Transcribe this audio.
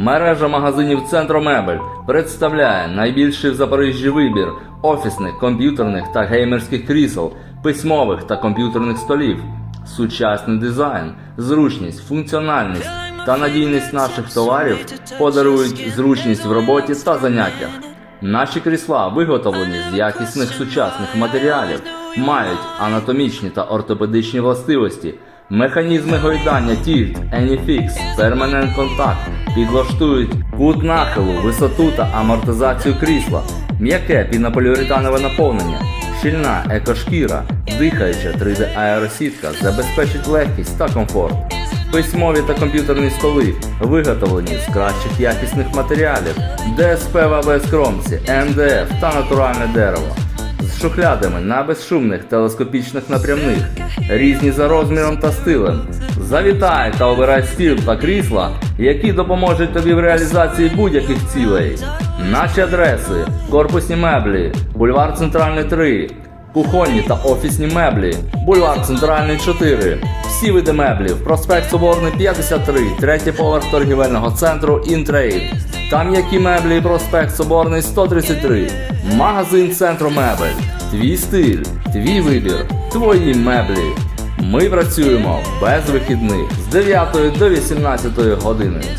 Мережа магазинів Центромебель представляє найбільший в Запоріжжі вибір офісних, комп'ютерних та геймерських крісел, письмових та комп'ютерних столів, сучасний дизайн, зручність, функціональність та надійність наших товарів подарують зручність в роботі та заняттях. Наші крісла виготовлені з якісних сучасних матеріалів, мають анатомічні та ортопедичні властивості, механізми гойдання тільт, Anyfix, Permanent Contact, підлаштують кут нахилу, висоту та амортизацію крісла, м'яке пінополіуретанове наповнення, щільна екошкіра, дихаюча 3D аеросітка забезпечить легкість та комфорт. Письмові та комп'ютерні столи виготовлені з кращих якісних матеріалів, ДСП в АБС-кромці, МДФ та натуральне дерево. З шухлядами на безшумних телескопічних напрямних, різні за розміром та стилем. Завітай та обирай стіл та крісла, які допоможуть тобі в реалізації будь-яких цілей. Наші адреси: корпусні меблі, бульвар Центральний 3, Кухонні та офісні меблі, бульвар Центральний 4, всі види меблів, проспект Соборний 53, третій поверх торгівельного центру Інтрейд. Там які меблі, проспект Соборний 133, магазин Центру Мебель. Твій стиль, твій вибір, твої меблі. Ми працюємо без вихідних з 9 до 18 години.